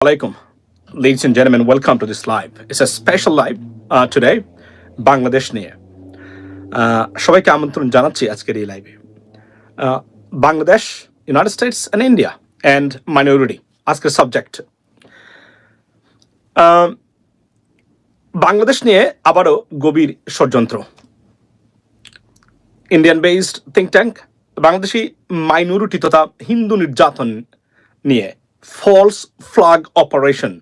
Alaikum, ladies and gentlemen, welcome to this live. It's a special live uh, today, Bangladesh নিয়ে। আহ, সবাইকে আমন্ত্রণ জানাচ্ছি আজকের এই লাইভে Bangladesh United States and India and minority আজকের সাবজেক্ট বাংলাদেশ নিয়ে আবারও গভীর ষড়যন্ত্র। Indian based think tank Bangladeshi minority তথা হিন্দু নির্যাতন নিয়ে। ফলস ফ্লাগ অপারেশন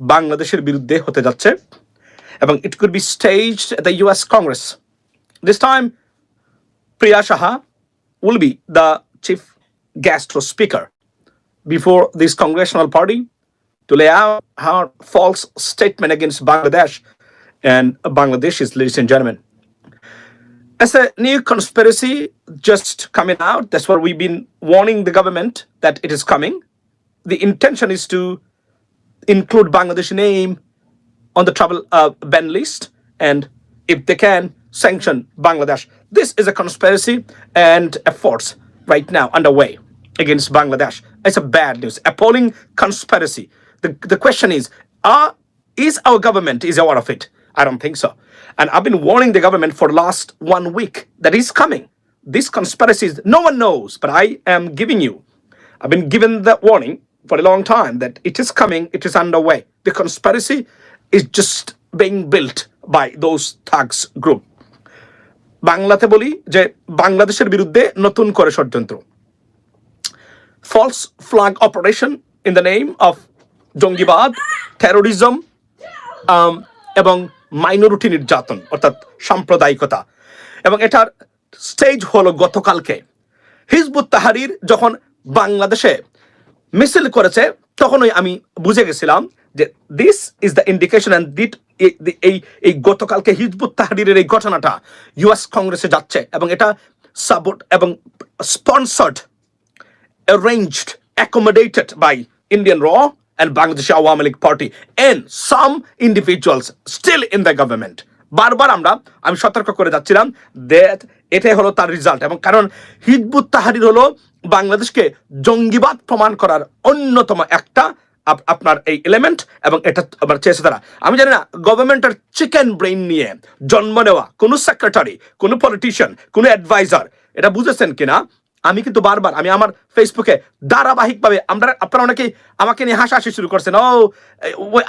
বাংলাদেশের বিরুদ্ধে হতে যাচ্ছে এবং it could be stage the US Congress this time Priya Saha will be the chief gastro speaker before this congressional party to lay out her false statement against Bangladesh and Bangladeshis, ladies and gentlemen. As a new conspiracy just coming out, that's what we've been warning the government that it is coming. The intention is to include Bangladesh name on the travel uh, ban list, and if they can, sanction Bangladesh. This is a conspiracy and efforts right now underway against Bangladesh. It's a bad news, appalling conspiracy. The, the question is, are, is our government is aware of it? I don't think so. And I've been warning the government for last one week that is coming. This conspiracy no one knows, but I am giving you. I've been given that warning for a long time that it is coming, it is underway. The conspiracy is just being built by those thugs group. বাংলাতে বলি যে বাংলাদেশের বিরুদ্ধে নতুন করে ষড়যন্ত্র false flag operation in the name of জঙ্গিবাদ terrorism এবং মাইনরিটি নির্যাতন অর্থাৎ সাম্প্রদায়িকতা এবং এটার স্টেজ হলো গতকালকে হিজবুত তাহারির যখন বাংলাদেশে মিছিল করেছে তখনই আমি বুঝে গেছিলাম যে this is the indication and that এই এই গতকালকে হিজবুত তাহারিরের এই ঘটনাটা ইউএস কংগ্রেসে যাচ্ছে এবং এটা সাপোর্ট এবং sponsored arranged, accommodated by Indian Raw and Bangladesh Awami League Party and some individuals still in the government. বারবার আমরা আমি সতর্ক করে যাচ্ছিলাম দ্যাট এটাই হলো তার রেজাল্ট এবং কারণ হিজবুত তাহারির হলো বাংলাদেশকে জঙ্গিবাদ প্রমাণ করার অন্যতম একটা আপনার এই এলিমেন্ট এবং এটা আবার চেয়েছে তারা। আমি জানি না গভর্নমেন্টের চিকেন ব্রেইন নিয়ে জন্ম নেওয়া কোনো সেক্রেটারি কোনো পলিটিশিয়ান কোনো অ্যাডভাইজার এটা বুঝেছেন কিনা? আমি কিন্তু বারবার, আমি আমার ফেসবুকে ধারাবাহিকভাবে আমরা, আপনারা অনেকেই আমাকে নিয়ে হাসাহাসি শুরু করছেন, ও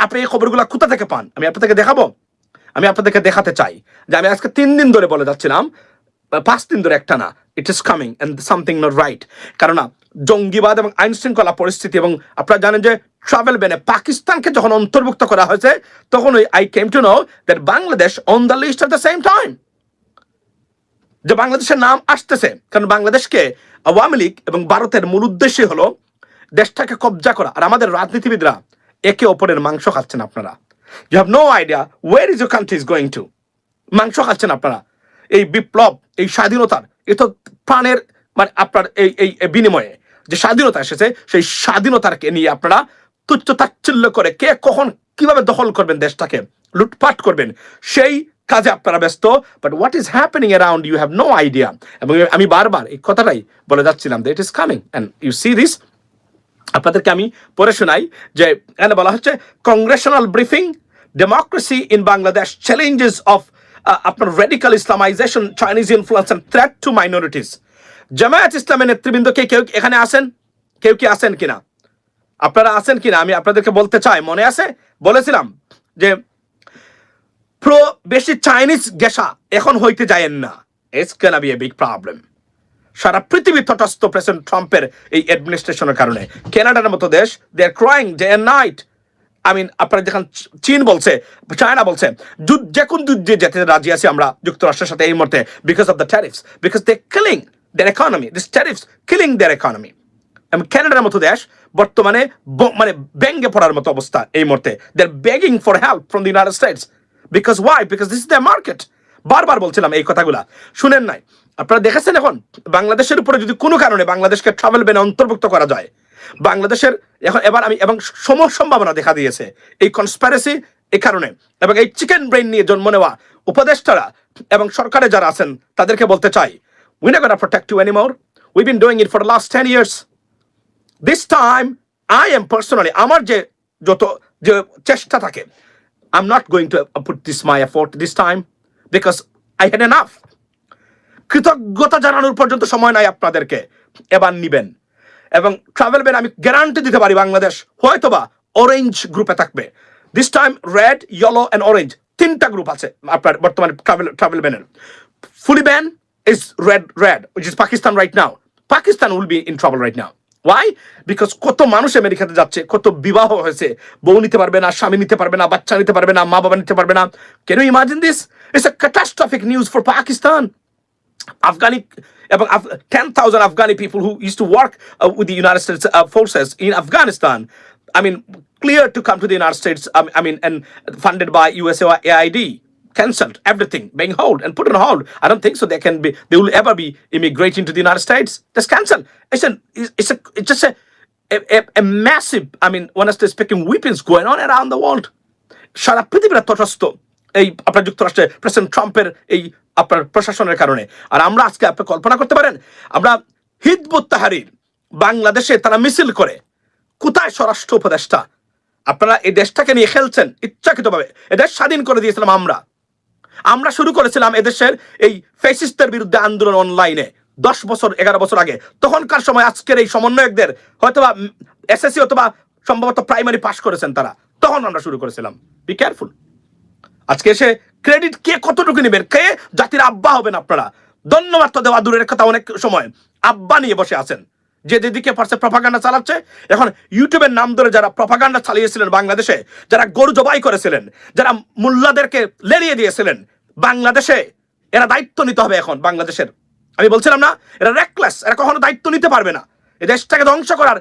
আপনি এই খবরগুলো কোথা থেকে পান? আমি আপনাদেরকে দেখাবো? আমি আপনাদেরকে দেখাতে চাই। যে আমি আজকে তিন দিন ধরে বলে যাচ্ছিলাম পাঁচ দিন ধরে একটা না it is coming and something not right কারণ না, জঙ্গিবাদ এবং আইন শৃঙ্খলা পরিস্থিতি এবং আপনারা জানেন যে ট্রাভেল ব্যানে পাকিস্তানকে যখন অন্তর্ভুক্ত করা হয়েছে তখন ওই I came to know that Bangladesh on the list at the same time যে বাংলাদেশের নাম আসতেছে কারণ বাংলাদেশকে আওয়ামী লীগ এবং ভারতের মূল উদ্দেশ্যই হলো দেশটাকে কবজা করা। আর আমাদের রাজনীতিবিদরা একে অপরের মাংস খাচ্ছেন আপনারা। You have no idea where is your country is going to মাংস খাচ্ছেন আপনারা। এই বিপ্লব, এই স্বাধীনতার, এ তো প্রাণের মানে আপনার এই এই বিনিময়ে যে স্বাধীনতা এসেছে, সেই স্বাধীনতাকে নিয়ে আপনারা তুচ্ছ তাচ্ছিল্য করে কে কখন কীভাবে দখল করবেন দেশটাকে, লুটপাট করবেন, সেই কাজে আপনারা ব্যস্ত। But what is happening around you have no idea এবং আমি বারবার এই কথাটাই বলে যাচ্ছিলাম that is coming and you see this আপনাদেরকে আমি পড়ে শোনাই যে, এখানে বলা হচ্ছে congressional briefing democracy in Bangladesh challenges of আপনার radical Islamization Chinese influence and threat to minorities Jamaat ইসলামের নেতৃবৃন্দ কে, কেউ এখানে আসেন কেউ কি আসেন কিনা? আপনারা আছেন কিনা? আমি আপনাদেরকে বলতে চাই, মনে আছে? বলেছিলাম যে প্রো বেশি চাইনিজ গেসা এখন হইতে যায়েন না। It's can be a big problem সারা পৃথিবী তটস্থ প্রেসিডেন্ট ট্রাম্পের এই অ্যাডমিনিস্ট্রেশনের কারণে। কানাডার মতো দেশ they are crying day night I mean আপনারা যখন চীন বলছে, চায়না বলছে যে কোন যুদ্ধে যেতে রাজি আছি আমরা যুক্তরাষ্ট্রের সাথে এই মুহূর্তে because of the tariffs because they killing their economy this tariffs killing their economy এবং ক্যানাডার মতো দেশ, বর্তমানে মানে ব্যঙ্গে পড়ার মতো অবস্থা এই মুহূর্তে। They are begging for help from the United States because why because this is the market বারবার বলছিলাম এই কথাগুলা। শুনেন নাই। আপনারা দেখেছেন এখন? বাংলাদেশের উপরে যদি কোনো কারণে বাংলাদেশকে ট্রাভেল ব্যানে অন্তর্ভুক্ত করা যায়, বাংলাদেশের এখন এবার আমি এবং সম সম্ভাবনা দেখা দিয়েছে এই কনস্পারেসি এই কারণে এবং এই চিকেন ব্রেন নিয়ে জন্ম নেওয়া উপদেষ্টারা এবং সরকারে যারা আছেন, তাদেরকে বলতে চাই উই না gonna protect you anymore we been doing it for last ten years this time I am personally আমার যে যত, যে চেষ্টা থাকে I am not going to put this my effort this time because I had enough কৃতজ্ঞতা জানানোর পর্যন্ত সময় নাই আপনাদেরকে। এবার নিবেন। এবং ট্রাভেল ব্যান আমি গ্যারান্টি দিতে পারি বাংলাদেশ, হয়তোবা অরেঞ্জ গ্রুপে থাকবে। This time red yellow and orange তিনটা গ্রুপ আছে আপনার বর্তমানে travel travel ব্যানের fully ban is red red which is Pakistan right now Pakistan will be in travel right now why because কত মানুষ আমেরিকাতে যাচ্ছে, কত বিবাহ হয়েছে। বউ নিতে পারবে না, স্বামী নিতে পারবে না, বাচ্চা নিতে পারবে না মা বাবা নিতে পারবে না। You imagine this it's a catastrophic news for Pakistan Afghani এবং ten thousand Afghani people who used to work uh, with the United States uh, forces in Afghanistan. I mean, clear to come to the United States. Um, I mean, and funded by USAID, cancelled everything, being hold and put on hold. I don't think so. They can be. They will ever be immigrating to the United States. That's cancelled. It's an. It's a. It's just a. A, a, a massive. I mean, when I start speaking, weapons going on around the world. সারা পৃথিবীর তটস্থ এই আপনার যুক্তরাষ্ট্রে president ট্রাম্পের এই আপনার প্রশাসনের কারণে। আর আমরা আজকে আপনি কল্পনা করতে পারেন, আমরা হিজবুত তাহারির বাংলাদেশে তারা মিছিল করে, কোথায় স্বরাষ্ট্র উপদেষ্টা? আপনারা এই দেশটাকে নিয়ে খেলছেন ইচ্ছাকৃতভাবে। এদেশ স্বাধীন করে দিয়েছিলাম আমরা। আমরা শুরু করেছিলাম এদেশের এই ফেসিস্টের বিরুদ্ধে আন্দোলন অনলাইনে দশ বছর, এগারো বছর আগে। তখনকার সময় আজকের এই সমন্বয়কদের, হয়তোবা এসএসসি অথবা সম্ভবত প্রাইমারি পাশ করেছেন তারা। তখন আমরা শুরু করেছিলাম। বি কেয়ারফুল আজকে এসে ক্রেডিট কে কতটুকু নেবেন? কে? জাতির আব্বা হবেন আপনারা। ধন্যবাদ তো দেওয়া দূরের কথা অনেক সময়। আব্বা নিয়ে বসে আছেন। যে যেদিকে পারছে প্রপাগান্ডা চালাচ্ছে। এখন ইউটিউবের নাম ধরে যারা প্রপাগান্ডা চালিয়েছিলেন বাংলাদেশে, যারা গরু জবাই করেছিলেন, যারা মোল্লাদেরকে লেরিয়ে দিয়েছিলেন বাংলাদেশে, এরা দায়িত্ব নিতে হবে এখন বাংলাদেশের। আমি বলছিলাম না, এরা রেকলেস এরা কখনো দায়িত্ব নিতে পারবে না। এই দেশটাকে ধ্বংস করার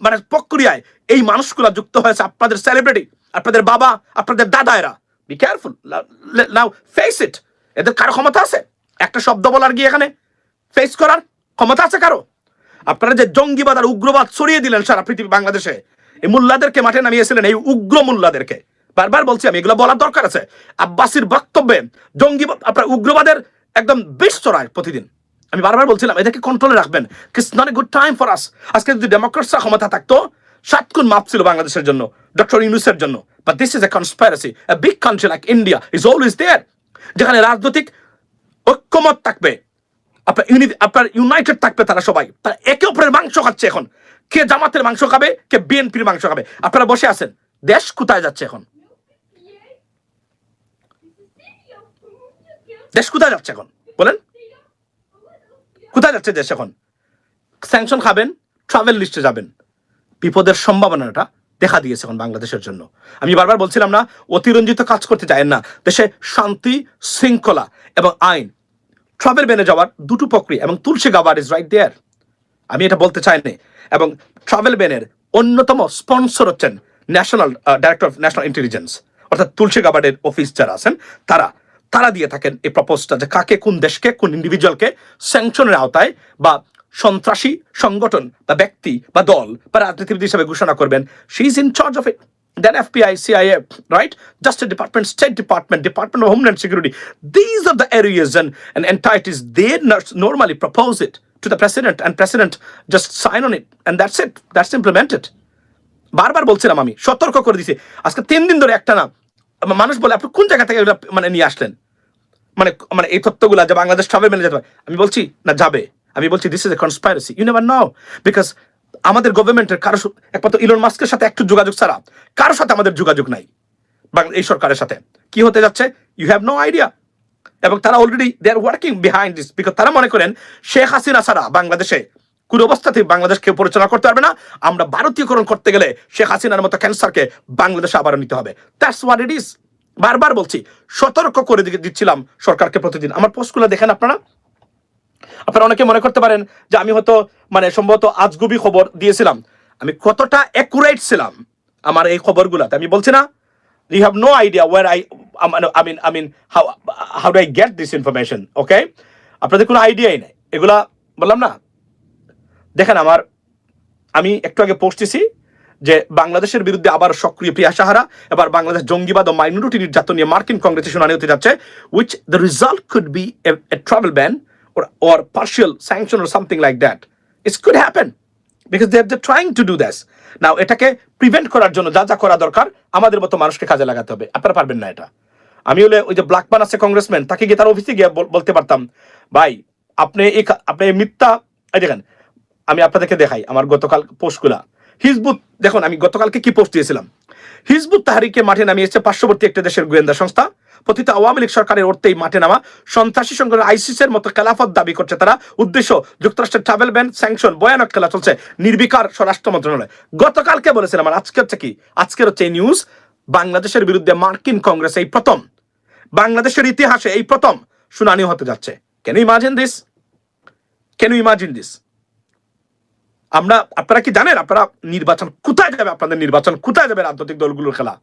মানে প্রক্রিয়ায় এই মানুষগুলো যুক্ত হয়েছে আপনাদের সেলিব্রিটি আপনাদের বাবা, আপনাদের দাদা এরা। Be careful now face it এদের কারও ক্ষমতা আছে? একটা শব্দ বলার গিয়ে এখানে ফেস করার ক্ষমতা আছে কারও? আপনারা যে জঙ্গিবাদ আর উগ্রবাদ ছড়িয়ে দিলেন সারা পৃথিবী বাংলাদেশে, এই মুল্লাদেরকে মাঠে নামিয়েছিলেন এই উগ্র মুল্লাদেরকে। বারবার বলছি আমি, এগুলো বলার দরকার আছে। আব্বাসির বক্তব্যে জঙ্গিবাদ, আপনার উগ্রবাদের একদম বিষ চড়ায় প্রতিদিন। আমি বারবার বলছিলাম, এদেরকে কন্ট্রোলে রাখবেন। It's not a good time for us আজকে যদি ডেমোক্রেটসরা ক্ষমতা থাকতো, সাত গুণ মাপ ছিল বাংলাদেশের জন্য, ডক্টর ইউনুসের জন্য। But this is a conspiracy a big country like India is always there যেখানে রাজনৈতিক ঐক্যমত থাকবে। আপনার আপনার ইউনাইটেড থাকবে তারা সবাই। তারা একে অপরের মাংস খাচ্ছে এখন। কে জামাতের মাংস খাবে, কে বিএনপির মাংস খাবে। আপনারা বসে আছেন। দেশ কোথায় যাচ্ছে এখন? দেশ কোথায় যাচ্ছে এখন? বলেন। কোথায় যাচ্ছে দেশ এখন? স্যাংশন খাবেন ট্রাভেল লিস্টে যাবেন। বিপদের সম্ভাবনাটা দেখা দিয়েছে এখন বাংলাদেশের জন্য। আমি বারবার বলছিলাম না, অতিরঞ্জিত কাজ করতে চায় না। দেশে শান্তি, শৃঙ্খলা এবং আইন ট্রাভেল বেনে যাওয়ার দুটো প্রক্রিয়া এবং তুলসী গাবার ইজ রাইট দেয়ার আমি এটা বলতে চাইনি এবং ট্রাভেল বেনের অন্যতম স্পন্সর হচ্ছেন national director of national intelligence অর্থাৎ তুলসী গাবার্ডের অফিস যারা আছেন, তারা তারা দিয়ে থাকেন এই প্রপোজটা যে কাকে কোন দেশকে, কোন ইন্ডিভিজুয়ালকে স্যাংশনের আওতায় বা সন্ত্রাসী সংগঠন বা ব্যক্তি বা দল বা রাজনীতিবিদ হিসাবে ঘোষণা করবেন। She is in charge of it then FBI CIA right justice department state department department of homeland security these are the areas and entities they normally propose it to the president and president just sign on it and that's it that's implemented বারবার বলছিলাম আমি, সতর্ক করে দিছি। আজকে তিন দিন ধরে একটা না মানুষ বলে, আপনি কোন জায়গা থেকে মানে নিয়ে আসলেন? মানে মানে এই তথ্যগুলো যে বাংলাদেশ ট্রাভেল মেনে যেতে হবে আমি বলছি, না, যাবে। আমি বলছি this is a conspiracy you never know because আমাদের গভর্নমেন্টের কারও একমাত্র ইলন মাস্কের সাথে একটু যোগাযোগ ছাড়া কারোর সাথে আমাদের যোগাযোগ নাই এই সরকারের সাথে। কি হতে যাচ্ছে? ইউ হ্যাভ নো আইডিয়া এবং তারা already they are working behind this because তারা মনে করেন, শেখ হাসিনা ছাড়া বাংলাদেশে কোন অবস্থাতে বাংলাদেশকে পরিচালনা করতে পারবে না। আমরা ভারতীয়করণ করতে গেলে শেখ হাসিনার মতো ক্যান্সারকে বাংলাদেশে আবার নিতে হবে। দ্যাটস হোয়াট ইট ইজ বারবার বলছি, সতর্ক করে দিচ্ছিলাম সরকারকে প্রতিদিন। আমার পোস্টগুলো দেখেন আপনারা। আপনারা অনেকে মনে করতে পারেন যে আমি হয়তো মানে সম্ভবত আজগুবি খবর দিয়েছিলাম। আমি কতটা অ্যাকুরেট ছিলাম আমার এই খবরগুলাতে। আমি বলছি না you have no idea where I I mean I mean how how do I get this information okay আপনাদের কোনো আইডিয়াই নাই। এগুলা বললাম না। দেখেন আমার, আমি একটু আগে দিছি যে বাংলাদেশের বিরুদ্ধে আবার সক্রিয় প্রিয়া সাহারা, এবার বাংলাদেশ জঙ্গিবাদ ও মাইনরিটি নির্যাতন নিয়ে মার্কিন কংগ্রেসে শুনানি হতে যাচ্ছে which the result could be a travel ban or or partial sanction or something like that. It could happen. Because they are trying to do that's now এটাকে প্রিভেন্ট করার জন্য যা যা করা দরকার, আমাদের মতো মানুষকে কাজে লাগাতে হবে। আপনারা পারবেন না এটা। আমি হলে ওই যে ব্ল্যাকম্যান আছে কংগ্রেসম্যান তাকে গিয়ে তার অফিসে গিয়ে বল- বলতে পারতাম, ভাই, আপনি এই আপনি মিথ্যা, এই দেখেন, আমি আপনাদেরকে দেখাই আমার গতকাল পোস্টগুলা। হিজবুত, দেখুন আমি গতকালকে কি পোস্ট দিয়েছিলাম? হিজবুত তাহারিকে মাঠে নামিয়েছে পার্শ্ববর্তী একটা দেশের গোয়েন্দা সংস্থা। পতিত আওয়ামী লীগ সরকারের অর্থেই মাঠে নামা সন্ত্রাসী সংগঠন আইসিসের মতো খেলাফত দাবি করছে তারা। উদ্দেশ্য, যুক্তরাষ্ট্রের ট্রাভেল ব্যান স্যাংশন ভয়ানক খেলা চলছে নির্বিকার স্বরাষ্ট্র মন্ত্রণালয়। গতকালকে বলেছিলাম, আর আজকে হচ্ছে কি? আজকের হচ্ছে এই নিউজ বাংলাদেশের বিরুদ্ধে মার্কিন কংগ্রেস এই প্রথম। বাংলাদেশের ইতিহাসে এই প্রথম শুনানি হতে যাচ্ছে। Can imagine this can imagine this আমরা, আপনারা কি জানেন, আপনারা নির্বাচন কোথায় যাবে? আপনাদের নির্বাচন কোথায় যাবে রাজনৈতিক দলগুলোর খেলা?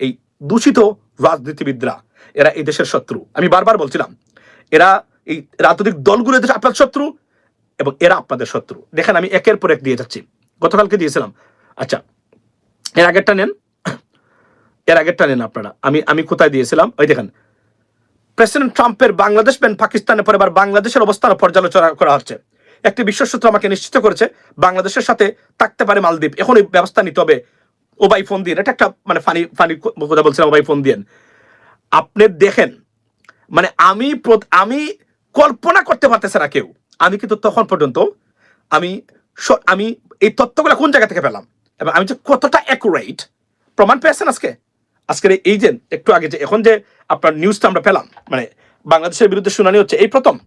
এই দূষিত রাজনীতিবিদরা। এরা এই দেশের শত্রু। আমি বারবার বলছিলাম, এরা এই রাজনৈতিক দলগুলো দেশে আপনার শত্রু এবং এরা আপনাদের শত্রু। দেখেন আমি একের পর এক দিয়ে যাচ্ছি। গতকালকে দিয়েছিলাম। আচ্ছা এর আগেরটা নেন। এর আগেরটা নেন আপনারা। আমি আমি কোথায় দিয়েছিলাম? ওই দেখেন। প্রেসিডেন্ট ট্রাম্পের বাংলাদেশ ব্যান পাকিস্তানের পরে এবার বাংলাদেশের অবস্থান পর্যালোচনা করা হচ্ছে। একটি বিশ্ব সূত্র আমাকে নিশ্চিত করেছে, বাংলাদেশের সাথে থাকতে পারে মালদ্বীপ। এখন এই ব্যবস্থা নিতে হবে। ওবাই ফোন দিয়ে এটা একটা মানে ফানি ফানি কথা বলছিলাম, ওবাই ফোন দিয়ে আপনি দেখেন মানে আমি আমি কল্পনা করতে পারতেছে না কেউ। আমি কিন্তু তখন পর্যন্ত আমি আমি এই তথ্যগুলো কোন জায়গা থেকে পেলাম? এবং আমি যে কতটা অ্যাকুরেট প্রমাণ পেয়েছেন আজকে? আজকের এই- যে একটু আগে যে এখন যে আপনার নিউজটা আমরা পেলাম মানে বাংলাদেশের বিরুদ্ধে শুনানি হচ্ছে, এই প্রথম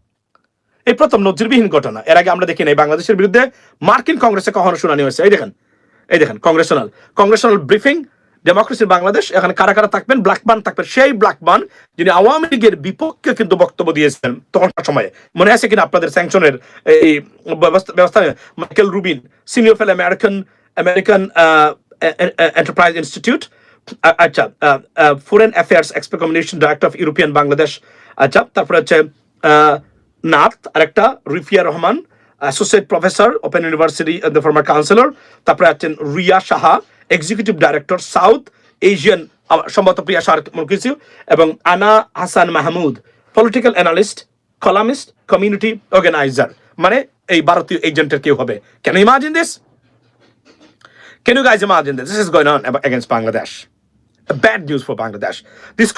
এই প্রথম নজিরবিহীন ঘটনা। এর আগে আমরা দেখি নাই, বাংলাদেশের বিরুদ্ধে মার্কিন কংগ্রেসে কখনো শুনানি হয়েছে। এই দেখেন এই দেখেন কংগ্রেশনাল কংগ্রেশনাল ব্রিফিং ডেমোক্রেসির বাংলাদেশ এখানে কারা কারা থাকবেন? ব্ল্যাকবান থাকবেন। সেই ব্ল্যাকবান যিনি আওয়ামী লীগের বিপক্ষে কিন্তু বক্তব্য দিয়েছিলেন তখনকার সময়ে। মনে আছে কিনা আপনাদের স্যাংশনের এই ব্যবস্থা Michael Rubin senior fellow American American enterprise institute আচ্ছা foreign affairs expect communication director of European Bangladesh আচ্ছা তারপরে হচ্ছে নাথ, আরেকটা, Rifia Rahman associate professor open university former councillor তারপরে আছেন Riya Saha executive director South Asian সম্ভবত প্রিয়া সার এবং আনা Hasan Mahmud political analyst columnist community organizer মানে এই ভারতীয় এজেন্টের কেউ হবে can imagine this Can you guys imagine this? This is going on against. A bad news for Bangladesh. This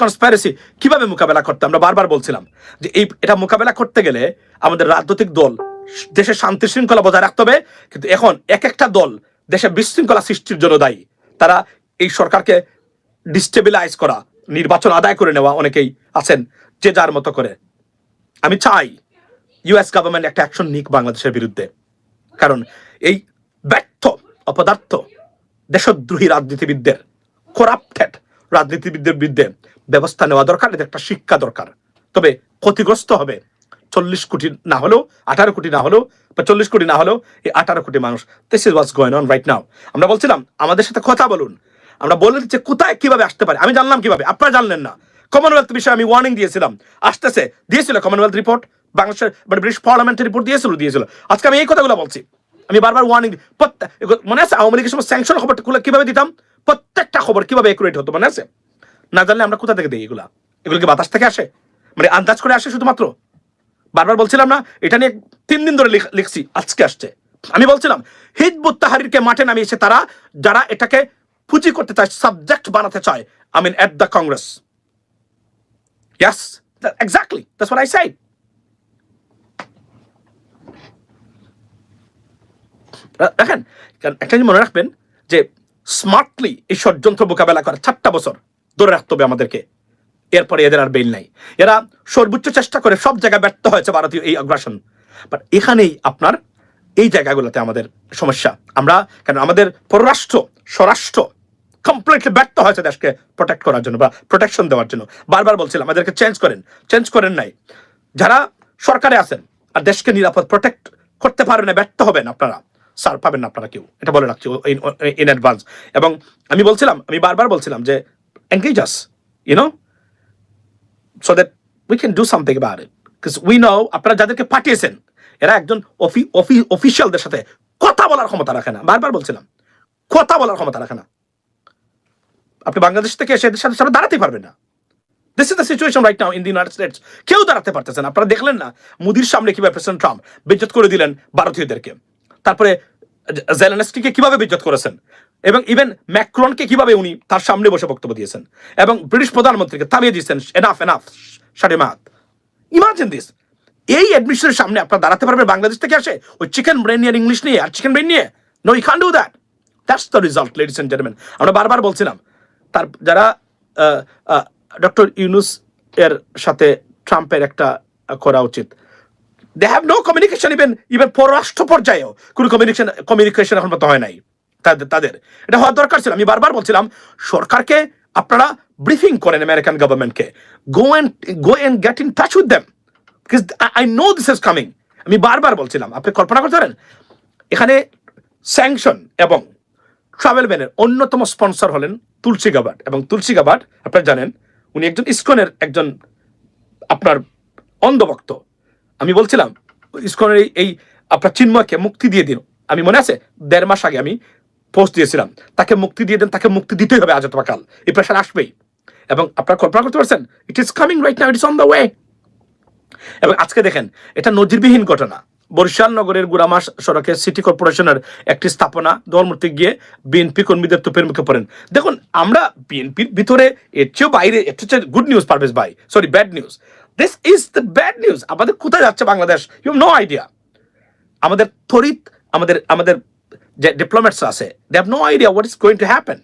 কীভাবে মোকাবেলা করতে আমরা বারবার বলছিলাম যে এই, এটা মোকাবেলা করতে গেলে আমাদের রাজনৈতিক দল, দেশের শান্তি শৃঙ্খলা বজায় রাখতে হবে কিন্তু এখন এক একটা দল দেশে বিশৃঙ্খলা সৃষ্টির জন্য দায়ী। তারা এই সরকারকে ডিস্টেবিলাইজ করা, নির্বাচন আদায় করে নেওয়া অনেকেই আছেন, যে যার মতো করে। আমি চাই ইউএস গভর্নমেন্ট একটা অ্যাকশন নিক বাংলাদেশের বিরুদ্ধে। কারণ এই ব্যর্থ, অপদার্থ, দেশদ্রোহী রাজনীতিবিদদের করাপ্টেড রাজনীতিবিদদের বিরুদ্ধে ব্যবস্থা নেওয়া দরকার, এদের একটা শিক্ষা দরকার। তবে ক্ষতিগ্রস্ত হবে চল্লিশ কোটি না হলেও, আঠারো কোটি না হলেও, বা চল্লিশ কোটি না হলেও এই আঠারো কোটি মানুষ this is what's going on right now আমরা বলছিলাম, আমাদের সাথে কথা বলুন। আমরা বলে দিচ্ছি কোথায় কীভাবে আসতে পারে। আমি জানলাম কীভাবে, আপনারা জানলেন না। কমনওয়েলথ বিষয়ে আমি ওয়ার্নিং দিয়েছিলাম। আসতেছে, দিয়েছিল কমনওয়েলথ রিপোর্ট বাংলাদেশের মানে ব্রিটিশ পার্লামেন্টের রিপোর্ট দিয়েছিল দিয়েছিল। আজকে আমি এই কথাগুলো বলছি। আমি বারবার ওয়ার্নিং প্রত্যেক মনে আছে? আওয়ামী লীগের সময় স্যাংশন খবরটা খুলে কীভাবে দিতাম? প্রত্যেকটা খবর কীভাবে একুরেট হতো, মনে আছে? না জানলে আমরা কোথা থেকে দিই এগুলা? এগুলো কি বাতাস থেকে আসে? মানে আন্দাজ করে আসে শুধুমাত্র? বারবার বলছিলাম না, এটা নিয়ে তিন দিন ধরে লিখছি, আজকে আসছে। আমি বলছিলাম হিজবুত তাহারিরকে মাঠে নামিয়েছে তারা, যারা এটাকে পুঁজি করতে চায় সাবজেক্ট বানাতে চায় I mean at the Congress exactly I side দেখেন একটা জিনিস মনে রাখবেন যে স্মার্টলি এই ষড়যন্ত্র মোকাবেলা করা, চারটা বছর ধরে রাখতে হবে আমাদেরকে। এরপরে এদের আর বেল নাই। এরা সর্বোচ্চ চেষ্টা করে সব জায়গায় ব্যর্থ হয়েছে ভারতীয় এই আগ্রাসন। বাট এখানেই আপনার এই জায়গাগুলোতে আমাদের সমস্যা। আমরা কেন আমাদের পররাষ্ট্র, স্বরাষ্ট্র কমপ্লিটলি ব্যর্থ হয়েছে দেশকে প্রোটেক্ট করার জন্য বা প্রোটেকশন দেওয়ার জন্য। বারবার বলছিলাম, আমাদেরকে চেঞ্জ করেন। চেঞ্জ করেন নাই। যারা সরকারে আছেন আর দেশকে নিরাপদ প্রোটেক্ট করতে পারবেন না, ব্যর্থ হবেন আপনারা সার পাবেন না আপনারা কেউ। এটা বলে রাখছি ইন অ্যাডভান্স এবং আমি বলছিলাম, আমি বারবার বলছিলাম যে engage us you know so that we can do something about it because we know আপনারা যাদেরকে পাঠিয়েছেন, এরা একজন অফিসিয়ালদের সাথে কথা বলার ক্ষমতা রাখে না। বারবার বলছিলাম, কথা বলার ক্ষমতা রাখে না। আপনি বাংলাদেশ থেকে এসে এদের সাথে সাথে দাঁড়াতে পারবেন না। This is the situation right now in the United States কেউ দাঁড়াতে পারতেছে না। আপনারা দেখলেন না মুদির সামনে কীভাবে প্রেসিডেন্ট ট্রাম্প বেজ্জত করে দিলেন ভারতীয়দেরকে। তারপরে জেলেনস্কিকে কীভাবে বিজ্জত করেছেন? এবং ইভেন ম্যাক্রনকে কীভাবে উনি তার সামনে বসে বক্তব্য দিয়েছেন? এবং ব্রিটিশ প্রধানমন্ত্রীকে থামিয়ে দিয়েছেন এনাফ এনাফ সাড়ে মাত ইমাজিন দিস এই অ্যাডমিশনের সামনে আপনারা দাঁড়াতে পারবেন, বাংলাদেশ থেকে আসে, ওই চিকেন ব্রেন নিয়ে ইংলিশ নিয়ে, আর চিকেন ব্রেন নিয়ে? No you can do that that's the result ladies and gentleman আমরা বারবার বলছিলাম, তার যারা ডক্টর ইউনুস এর সাথে ট্রাম্পের একটা করা উচিত। They have no communication even even পররাষ্ট্র পর্যায়েও কোনো কমিউনিকেশন কমিউনিকেশন এখন পর্যন্ত হয় নাই। তাদের তাদের। এটা হওয়ার দরকার ছিল। আমি বারবার বলছিলাম, সরকারকে আপনারা ব্রিফিং করেন আমেরিকান গভর্নমেন্টকে go and go and get in touch with because I know this is coming আমি বারবার বলছিলাম, আপনি কল্পনা করতে পারেন? এখানে স্যাংশন এবং ট্রাভেল ব্যানের অন্যতম স্পন্সর হলেন তুলসী গাবাট এবং তুলসী গাবাট আপনারা জানেন, উনি একজন ইস্কনের একজন আপনার অন্ধভক্ত। আমি বলছিলাম, ইস্কনের এই আপনার চিন্ময়কে মুক্তি দিয়ে দিন। আমি মনে আছে, দেড় মাস আগে আমি পোস্ট দিয়েছিলাম। তাকে মুক্তি দিয়ে দেন, তাকে মুক্তি দিতেই হবে আজ অথবা কাল। এই প্রেশার আসবেই। এবং আপনারা কল্পনা করতে পারছেন it is coming right now it is on the way এবং আজকে দেখেন, এটা নজিরবিহীন ঘটনা। বরিশাল নগরের গুড়ামাস সড়কে সিটি কর্পোরেশনের একটি স্থাপনা দলমূর্তি গিয়ে বিএনপি কর্মীদের তোপের মুখে পড়েন। দেখুন, আমরা বিএনপির ভিতরে, এর চেয়েও বাইরে হচ্ছে গুড নিউজ পারভেজ ভাই sorry bad news this is the bad news আমাদের কোথায় যাচ্ছে বাংলাদেশ? ইউ নো আইডিয়া আমাদের তরিত আমাদের আমাদের যে ডিপ্লোমেটস আছে they have no idea what is going to happen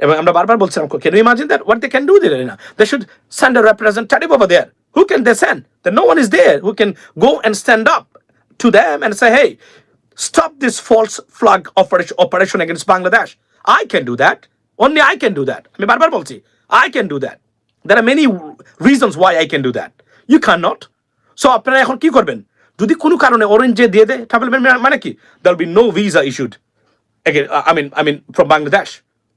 এবং আমরা বারবার বলছিলাম can you imagine that what they can do দিলে না they should send a representative over there who can they send the no one is there who can go and stand up to them and say hey stop this false flag operation, operation against Bangladesh. I can do that. Only I can do that. আমি বারবার বলছি I can do that. There are many reasons why I can do that. You cannot. So আপনারা এখন কি করবেন যদি কোনো কারণে অরেঞ্জ দিয়ে দেয় ট্রাভেল ব্যান মানে কি? Be no visa issued. Again uh, I mean I mean from Bangladesh.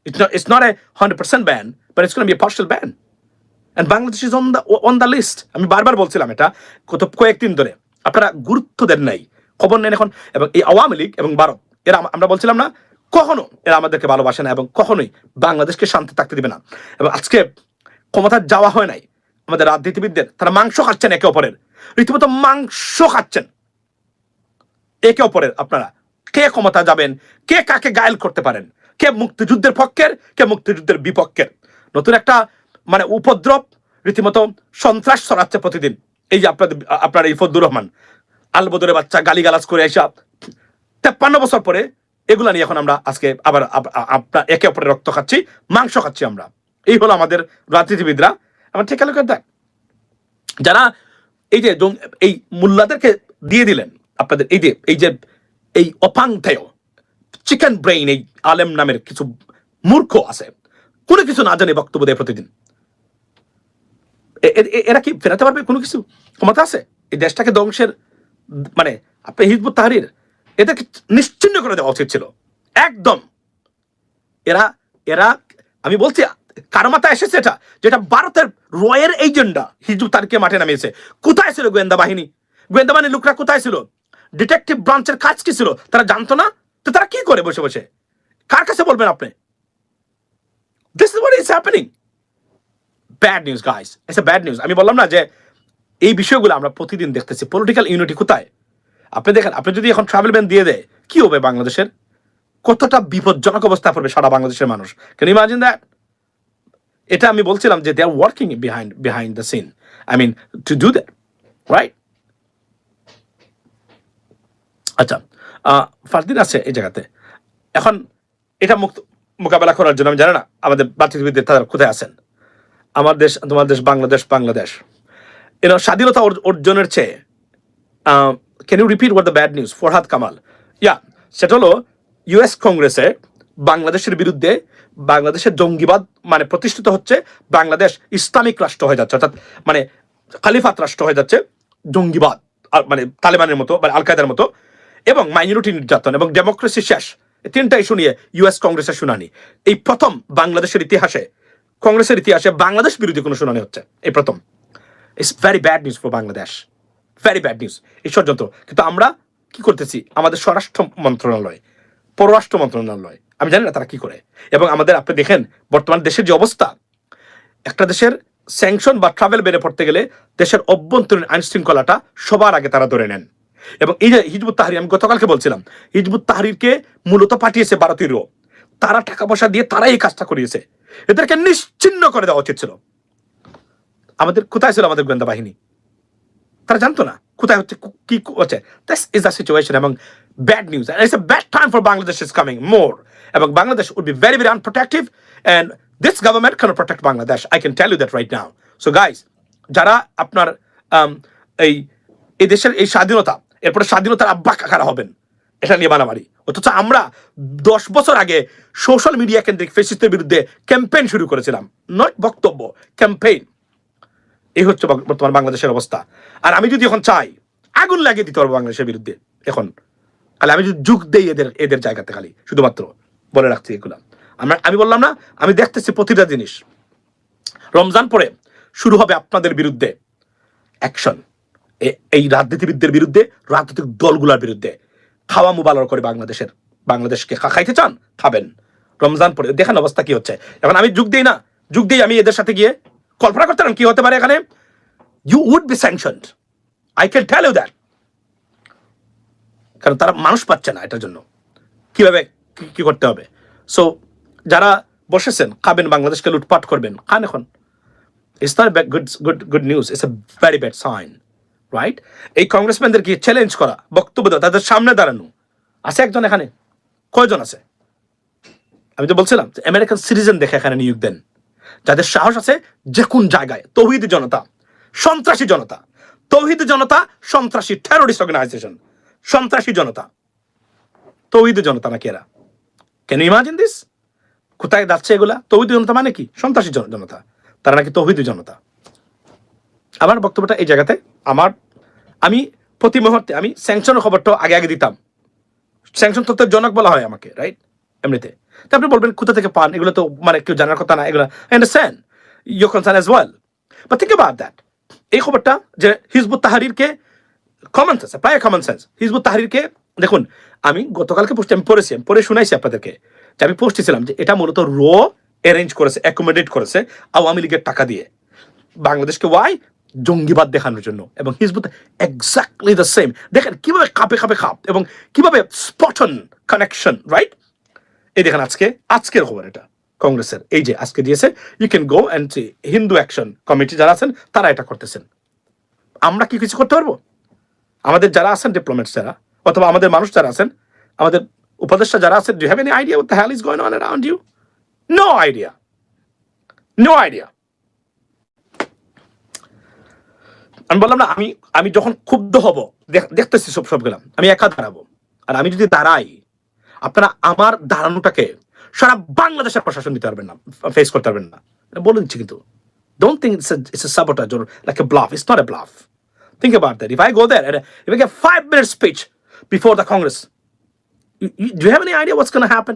It's not it's not a 100% ban but it's going to be a partial ban. And Bangladesh is on the on আমি বারবার বলছিলাম এটা কত কয়েকদিন ধরে। আপনারা গুরুত্ব দেন নাই। খবর নেন এখন। এবং এই আওয়ামী লীগ এবং ভারত এরা আমরা বলছিলাম না কখনো এরা আমাদেরকে ভালোবাসে না এবং কখনোই বাংলাদেশকে শান্তি থাকতে দিবে না। এবং আজকে ক্ষমতা যাওয়া হয় নাই। আমাদের রাজনীতিবিদদের তারা মাংস খাচ্ছেন একে অপরের। রীতিমতো মাংস খাচ্ছেন। একে অপরের আপনারা কে ক্ষমতা যাবেন, কে কাকে গায়েল করতে পারেন, কে মুক্তিযুদ্ধের পক্ষের, কে মুক্তিযুদ্ধের বিপক্ষের। নতুন একটা মানে উপদ্রব রীতিমতো সন্ত্রাস ছড়াচ্ছে প্রতিদিন। এই যে আপনাদের, আপনার এই ফজলুর রহমান, আলবদরের বাচ্চা গালিগালাজ করে এসা তেপ্পান্ন বছর পরে এগুলা নিয়ে এখন আমরা আজকে আবার আপনার একে অপরের রক্ত খাচ্ছি, মাংস খাচ্ছি আমরা। এই হলো আমাদের রাজনীতিবিদরা। আমার ঠিক দেখ। যারা এই যে এই মোল্লাদেরকে দিয়ে দিলেন আপনাদের, এই যে এই যে, এই অপাংথেয় চিকেন ব্রেইন এই আলেম নামের কিছু মূর্খ আছে। কোনো কিছু না জানে বক্তব্য দেয় প্রতিদিন। এরা কি ফেরাতে পারবে কোনো কিছু? ক্ষমতা আছে? এই দেশটাকে ধ্বংসের মানে আপনি হিজবুত তাহারির, এদেরকে নিশ্চিন্ন করে দেওয়া উচিত ছিল। একদম। এরা এরা, আমি বলছি কারও মাথায় এসেছে এটা? যেটা ভারতের রয়ের এজেন্ডা হিজবুত তারিখকে মাঠে নামিয়েছে। কোথায় ছিল গোয়েন্দা বাহিনী? গোয়েন্দা বাহিনীর লোকরা কোথায় ছিল? ডিটেকটিভ ব্রাঞ্চের কাজ কি ছিল? তারা জানতো না? তো তারা কি করে বসে বসে? কার কাছে বলবেন আপনি? This is what is happening bad news guys it's a bad news আমি বললাম না যে এই বিষয়গুলো আমরা প্রতিদিন দেখতেছি। পলিটিক্যাল ইউনিটি কোথায়? আপনি দেখেন, আপনি যদি এখন ট্রাভেল ব্যান দিয়ে দেয়, কি হবে বাংলাদেশের? কতটা বিপজ্জনক অবস্থা পড়বে সারা বাংলাদেশের মানুষ? ক্যান ইমাজিন দ্যাট এটা আমি বলছিলাম যে they are working behind behind the scene I mean to do that right আচ্ছা ফারদিন আছে এই জায়গাতে। এখন এটা মুক্ত মোকাবেলা করার জন্য, আমি জানি না, আমাদের বাতৃবিদ্যা তারা কোথায় আছেন? আমার দেশ, তোমার দেশ বাংলাদেশ বাংলাদেশ। এর স্বাধীনতা অর্জনের চেয়ে can you repeat what the bad news Farhad Kamal yeah সেটা হলো ইউএস কংগ্রেসে বাংলাদেশের বিরুদ্ধে বাংলাদেশের জঙ্গিবাদ মানে প্রতিষ্ঠিত হচ্ছে, বাংলাদেশ ইসলামিক রাষ্ট্র হয়ে যাচ্ছে, অর্থাৎ মানে খালিফাত রাষ্ট্র হয়ে যাচ্ছে জঙ্গিবাদ মানে তালেবানের মতো মানে আল কায়দার মতো এবং মাইনরিটি নির্যাতন এবং ডেমোক্রেসি শেষ। তিনটা ইস্যু নিয়ে ইউএস কংগ্রেসের শুনানি। এই প্রথম বাংলাদেশের ইতিহাসে, কংগ্রেসের ইতিহাসে বাংলাদেশ বিরোধী কোনো শুনানি হচ্ছে, এই প্রথম। It's very bad news for Bangladesh very bad news এই ষড়যন্ত্র কিন্তু আমরা কি করতেছি? আমাদের স্বরাষ্ট্র মন্ত্রণালয়, পররাষ্ট্র মন্ত্রণালয় আমি জানি না তারা কি করে। এবং আমাদের আপনি দেখেন, বর্তমান দেশের যে অবস্থা, একটা দেশের স্যাংশন বা ট্রাভেল বেড়ে পড়তে গেলে দেশের অভ্যন্তরীণ আইন শৃঙ্খলাটা সবার আগে তারা ধরে নেন। এবং এই যে হিজবুত তাহারি আমি গতকালকে বলছিলাম, হিজবুত তাহারিরকে মূলত পাঠিয়েছে ভারতীয় তারা টাকা পয়সা দিয়ে তারা এই কাজটা করিয়েছে। এদেরকে নিশ্চিন্ন করে দেওয়া উচিত ছিল। আমাদের, কোথায় ছিল আমাদের গোয়েন্দা বাহিনী? তারা জানতো না কোথায় হচ্ছে কি হচ্ছে। দিস ইজ দ্য সিচুয়েশন এবং bad news it's a bad time for Bangladesh is coming more এবং Bangladesh would be very very unprotective and this government can protect Bangladesh I can tell you that right now so guys যারা আপনার um, এই এই দেশের এই স্বাধীনতা এরপরে স্বাধীনতার আব্বা কাকারা হবেন এটা নিয়ে মারামারি। অথচ আমরা দশ বছর আগে সোশ্যাল মিডিয়া কেন্দ্রিক ফেসিস্টের বিরুদ্ধে ক্যাম্পেইন শুরু করেছিলাম। নট বক্তব্য ক্যাম্পেইন এই হচ্ছে বর্তমান বাংলাদেশের অবস্থা। আর আমি যদি এখন চাই, আগুন লাগিয়ে দিতে পারব বাংলাদেশের বিরুদ্ধে, এখন। তাহলে আমি যদি যুগ দেই এদের এদের জায়গাতে খালি, শুধুমাত্র। বলে রাখছি এগুলো। আমরা আমি বললাম না, আমি দেখতেছি প্রতিটা জিনিস। রমজান পরে শুরু হবে আপনাদের বিরুদ্ধে অ্যাকশন এই রাজনীতিবিদদের বিরুদ্ধে, রাজনৈতিক দলগুলোর বিরুদ্ধে। খাওয়া মুবালর করে বাংলাদেশের, বাংলাদেশকে খাইতে চান, খাবেন। রমজান পরে দেখেন অবস্থা কি হচ্ছে। এখন আমি যুগ দিই না, যুগ দিই আমি এদের সাথে গিয়ে কল্পনা করতে পারেন কি হতে পারে এখানে? You would be sanctioned I can tell you that কারণ তারা মানুষ পাচ্ছে না এটার জন্য। কীভাবে, কি- কি করতে হবে? সো যারা বসেছেন খাবেন বাংলাদেশকে লুটপাট করবেন খান এখন। It's not good good good news it's a very bad sign right এই কংগ্রেসম্যানদেরকে চ্যালেঞ্জ করা, বক্তব্য দেওয়া, তাদের সামনে দাঁড়ানো? আছে একজন এখানে? কয়জন আছে? আমি তো বলছিলাম আমেরিকান সিটিজেন দেখে এখানে নিয়োগ দেন। যাদের সাহস আছে যে কোন জায়গায়, তৌহিদ জনতা, সন্ত্রাসী জনতা, তৌহিদ জনতা, সন্ত্রাসী টেরোরিস্ট অর্গানাইজেশন সন্ত্রাসী জনতা, তৌহিদ জনতা নাকি এরা? কেন ইমাজিন দিস কোথায় যাচ্ছে এগুলা? তৌহিদ জনতা মানে কি? সন্ত্রাসী জন- জনতা। তারা নাকি তৌহিদ জনতা। আমার বক্তব্যটা এই জায়গাতে আমার আমি প্রতি মুহূর্তে আমি স্যাংশনের খবরটা আগে আগে দিতাম। স্যাংশন তত্ত্বের জনক বলা হয় আমাকে রাইট এমনিতে। তো আপনি বলবেন, কোথা থেকে পান? এগুলো তো মানে কেউ জানার কথা না, এগুলো understand you concern as well but think about that এই খবরটা যে হিজবুত তাহারিরকে কমন সেন্স প্রায় কমন সেন্স হিজবুত তাহারিরকে, দেখুন, আমি গতকালকে পোস্ট আমি পড়েছি, আমি পড়ে শুনাইছি আপনাদেরকে। যে আমি পোস্টেছিলাম যে এটা মূলত র অ্যারেঞ্জ করেছে অ্যাকোমোডেট করেছে আওয়ামী লীগের টাকা দিয়ে। বাংলাদেশকে ওয়াই জঙ্গিবাদ দেখানোর জন্য। এবং হিজবুত এক্স্যাক্টলি দ্য সেম দেখেন, কীভাবে কাপে কাপে খাপ এবং কীভাবে স্পটন কানেকশন রাইট এই দেখেন আজকে, আজকের খবর এটা। কংগ্রেসের, এই যে আজকে দিয়েছে you can go and Hindu action committee যারা আছেন, তারা এটা করতেছেন। আমরা কি কিছু করতে পারব? আমাদের যারা আছেন ডিপ্লোমেটস যারা, অথবা আমাদের মানুষ যারা আছেন, আমাদের উপদেষ্টা যারা আছেন do have any idea the hell is going on around you? No idea no idea আমি বললাম না, আমি আমি যখন ক্ষুব্ধ হব, দেখ- দেখতেছি সব সব গেলাম আমি একা দাঁড়াবো। আর আমি যদি দাঁড়াই আপনারা আমার দাঁড়ানোটাকে সারা বাংলাদেশের প্রশাসন দিতে পারবেন না ফেস করতে পারবেন না। বলে দিচ্ছি কিন্তু। Don't think it's it's a bluff. Think about that. If I go there and if I get five minute speech before the Congress you, you, do you have any idea what's going to happen?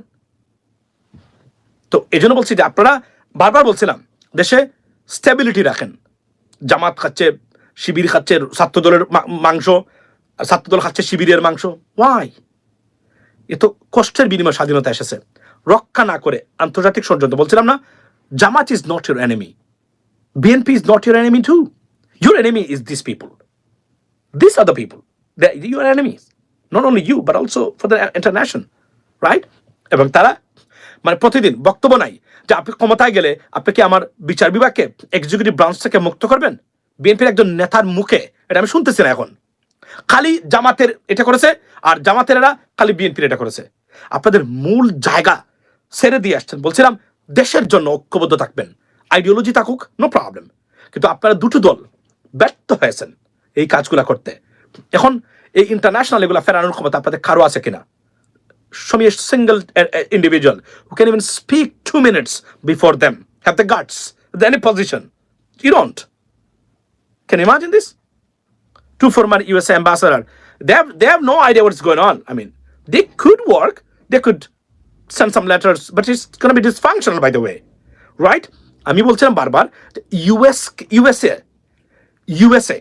তো এই জন্য বলছি যে আপনারা বারবার বলছিলাম দেশে stability রাখেন। জামাত খাচ্ছে শিবির খাচ্ছে ছাত্র দলের মাংস আর ছাত্র দল খাচ্ছে শিবিরের মাংস। ওয়াই এ তো কষ্টের বিনিময়ে স্বাধীনতা এসেছে। রক্ষা না করে আন্তর্জাতিক ষড়যন্ত্র, বলছিলাম না, Jamaat is not your enemy BNP is not your enemy to your enemy is this people this are the people your enemies not only you but also for the international right এবং তারা মানে প্রতিদিন বক্তব্য নাই যে আপনি ক্ষমতায় গেলে আপনি কি আমার বিচার বিভাগকে এক্সিকিউটিভ ব্রাঞ্চ থেকে মুক্ত করবেন? বিএনপির একজন নেতার মুখে, এটা আমি শুনতেছি না এখন। খালি জামাতের এটা করেছে আর জামাতের এরা খালি বিএনপির এটা করেছে। আপনাদের মূল জায়গা ছেড়ে দিয়ে আসছেন। বলছিলাম দেশের জন্য ঐক্যবদ্ধ থাকবেন। আইডিওলজি থাকুক নো প্রবলেম কিন্তু আপনারা দুটো দল ব্যর্থ হয়েছেন এই কাজগুলা করতে। এখন এই ইন্টারন্যাশনাল এগুলা ফেরানোর ক্ষমতা আপনাদের কারও আছে কিনা? Show me individual single uh, uh, individual who can even speak two minutes before them, have the guts, any position. You don't. Can you imagine this? Two former USA ambassador, they have they have no idea what's going on. I mean, they could work, they could send some letters, but it's going to be dysfunctional, by the way, right? আমি বলছিলাম বারবার US USA USA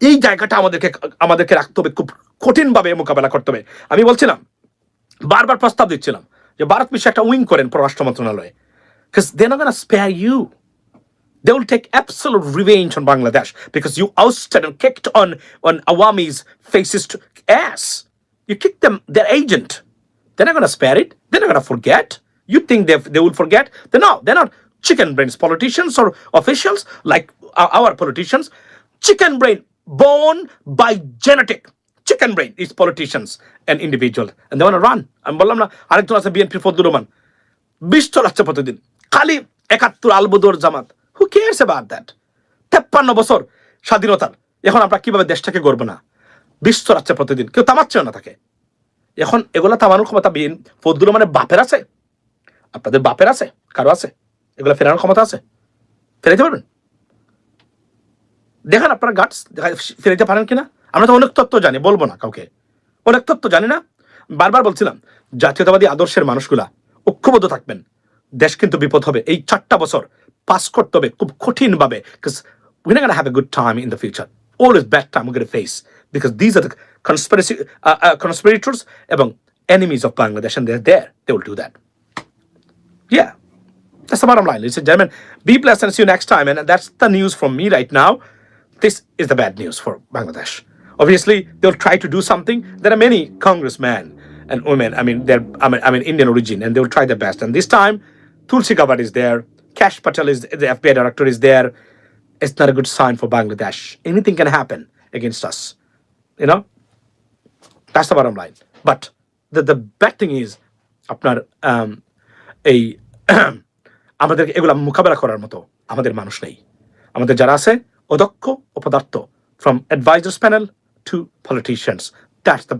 এই জায়গাটা আমাদেরকে আমাদেরকে রাখতে হবে খুব কঠিনভাবে মোকাবেলা করতে হবে আমি বলছিলাম বারবার প্রস্তাব দিচ্ছিলাম যে ভারত বিশ্বে একটা উইং করেন পররাষ্ট্র মন্ত্রণালয়ে spare you They will take absolute revenge on Bangladesh because you ousted and kicked on, on Awami's fascist ass. You kicked them, their agent. They're not going to spare it. They're not going to forget. You think they, they will forget? They're not. They're not chicken brains politicians or officials like our, our politicians. Chicken brain born by genetic. Chicken brain is politicians and individuals. And they want to run. আমি বললাম না আরেকজন আছে বিএনপির ফজলুর রহমান বিশ চলাচ্ছে প্রতিদিন খালি একাত্তর আলবদর জামাত who cares about that তেপ্পান্ন বছর স্বাধীনতার। এখন আমরা কীভাবে দেশটাকে গড়ব না? বিশ চলাচ্ছে প্রতিদিন। কেউ তামাচ্ছেও না তাকে। এখন এগুলা থামানোর ক্ষমতা বিন ফজলুর রহমানের বাপের আছে। আপনাদের বাপের আছে, কারও আছে। এগুলো ফেরানোর ক্ষমতা আছে। ফেরাইতে পারবেন? দেখেন আপনারা গাটস ফেরাইতে পারেন কিনা? আমরা তো অনেক তত্ত্ব জানি, বলব না কাউকে। অনেক তত্ত্ব জানি না। বারবার বলছিলাম, জাতীয়তাবাদী আদর্শের মানুষগুলা ঐক্যবদ্ধ থাকবেন। দেশ কিন্তু বিপদ হবে। এই চারটা বছর পাস করতে হবে খুব কঠিন ভাবে we're not going to have a good time in the future. Always bad time we're going to face because these are the conspiracy uh, uh, conspirators এবং enemies of Bangladesh and they're there. They will do that. Yeah. That's the bottom line, ladies and gentlemen. Be blessed and see you next time. And that's the news from me right now. This is the bad news for Bangladesh. Obviously, they'll try to do something. There are many congressmen and women, I mean, they're I mean, I mean Indian origin, and they'll try their best. And this time, Tulsi Gabbard is there, Cash Patel is the FBI director is there. It's not a good sign for Bangladesh. Anything can happen against us. You know? That's the bottom line. But the, the bad thing is আপনার um, এই আমাদের এগুলা মোকাবেলা করার মতো আমাদের মানুষ নেই আমাদের যারা আছে অদক্ষ অপদার্থ from advisers panel to politicians that's the